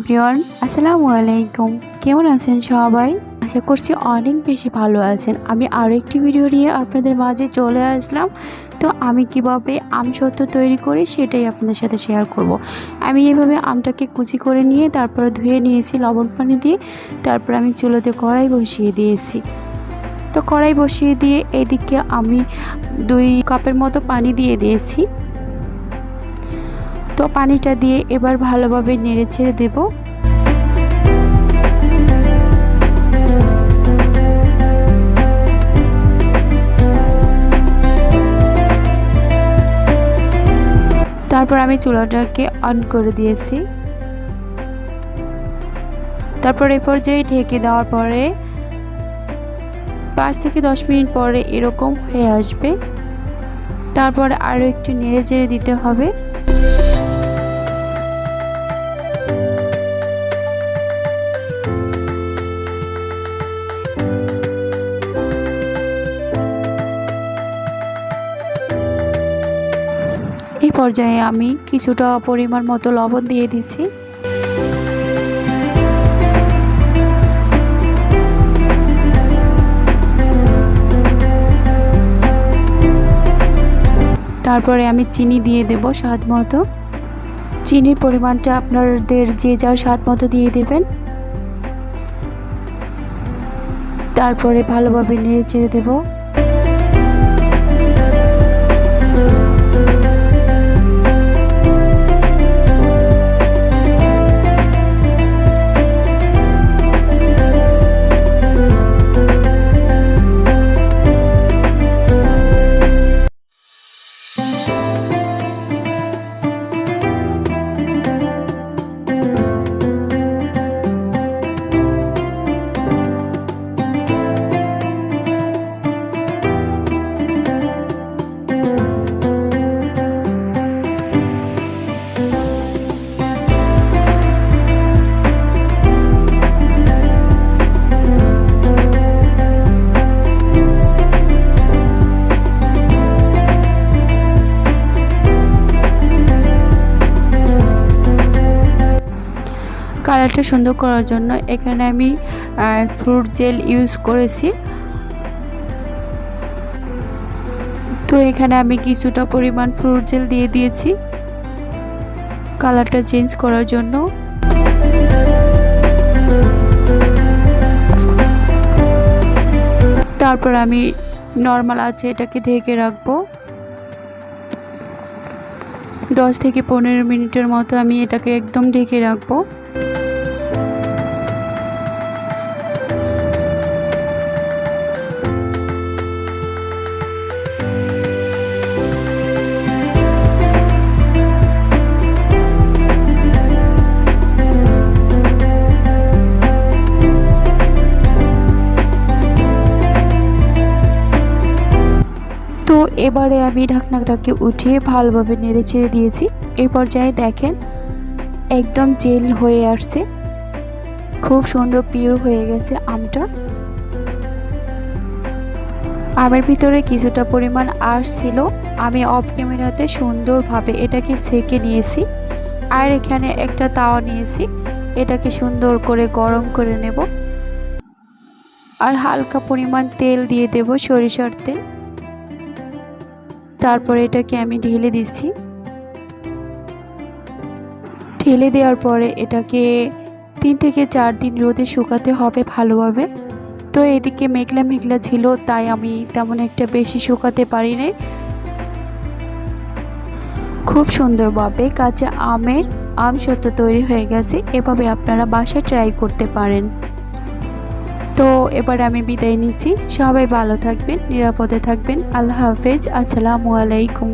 Everyone, আসসালামু আলাইকুম। কেমন আছেন সবাই? আশা করছি অনেক বেশি ভালো আছেন। আমি আরও একটি ভিডিও নিয়ে আপনাদের মাঝে চলে আসলাম। তো আমি কীভাবে আম সত্য তৈরি করি সেটাই আপনাদের সাথে শেয়ার করব। আমি এভাবে আমটাকে কুচি করে নিয়ে তারপর ধুয়ে নিয়েছি লবণ পানি দিয়ে। তারপর আমি চুলোতে কড়াই বসিয়ে দিয়েছি। তো কড়াই বসিয়ে দিয়ে এদিকে আমি দুই কাপের মতো পানি দিয়ে দিয়েছি। তো পানিটা দিয়ে এবার ভালোভাবে নেড়ে ছেড়ে দেব। তারপর আমি চুলাটাকে অন করে দিয়েছি। তারপর এই পর্যায়ে ঢেকে দেওয়ার পরে পাঁচ থেকে দশ মিনিট পরে এরকম হয়ে আসবে। তারপর আরও একটু নেড়ে চেড়ে দিতে হবে। পর্যায়ে আমি কিছুটা পরিমাণ মতো লবণ দিয়ে দিচ্ছি। তারপরে আমি চিনি দিয়ে দেব স্বাদ মতো। চিনির পরিমাণটা আপনাদের যে যার স্বাদ মতো দিয়ে দেবেন। তারপরে ভালোভাবে নেড়ে চেড়ে দেবো। কালারটা সুন্দর করার জন্য এখানে আমি ফ্রুট জেল ইউজ করেছি। তো এখানে আমি কিছুটা পরিমাণ ফ্রুট জেল দিয়ে দিয়েছি। কালারটা চেঞ্জ করার জন্য। তারপর আমি নর্মাল আছে এটাকে ঢেকে রাখব। দশ থেকে পনেরো মিনিটের মতো আমি এটাকে একদম ঢেকে রাখব। এবারে আমি ঢাকনাটাকে উঠিয়ে ভালোভাবে নেড়ে ছেড়ে দিয়েছি। এই পর্যায়ে দেখেন, একদম জেল হয়ে আসছে। খুব সুন্দর পিওর হয়ে গেছে আমটা। আমের ভিতরে কিছুটা পরিমাণ আশ ছিল। আমি অফ ক্যামেরাতে সুন্দরভাবে এটাকে সেকে নিয়েছি। আর এখানে একটা তাওয়া নিয়েছি। এটাকে সুন্দর করে গরম করে নেব। আর হালকা পরিমাণ তেল দিয়ে দেব সরিষার তেল। তারপরে এটাকে আমি ঢেলে দিচ্ছি। ঢেলে দেওয়ার পরে এটাকে তিন থেকে চার দিন রোদে শুকাতে হবে ভালোভাবে। তো এদিকে মেঘলা মেঘলা ছিল, তাই আমি তেমন একটা বেশি শুকাতে পারি নাই খুব সুন্দরভাবে কাঁচা আমের আম সত্য তৈরি হয়ে গেছে। এভাবে আপনারা বাসায় ট্রাই করতে পারেন। তো এবার আমি বিদায় নিচ্ছি। সবাই ভালো থাকবেন নিরাপদে থাকবেন। আল্লাহ হাফেজ। আসসালামু আলাইকুম।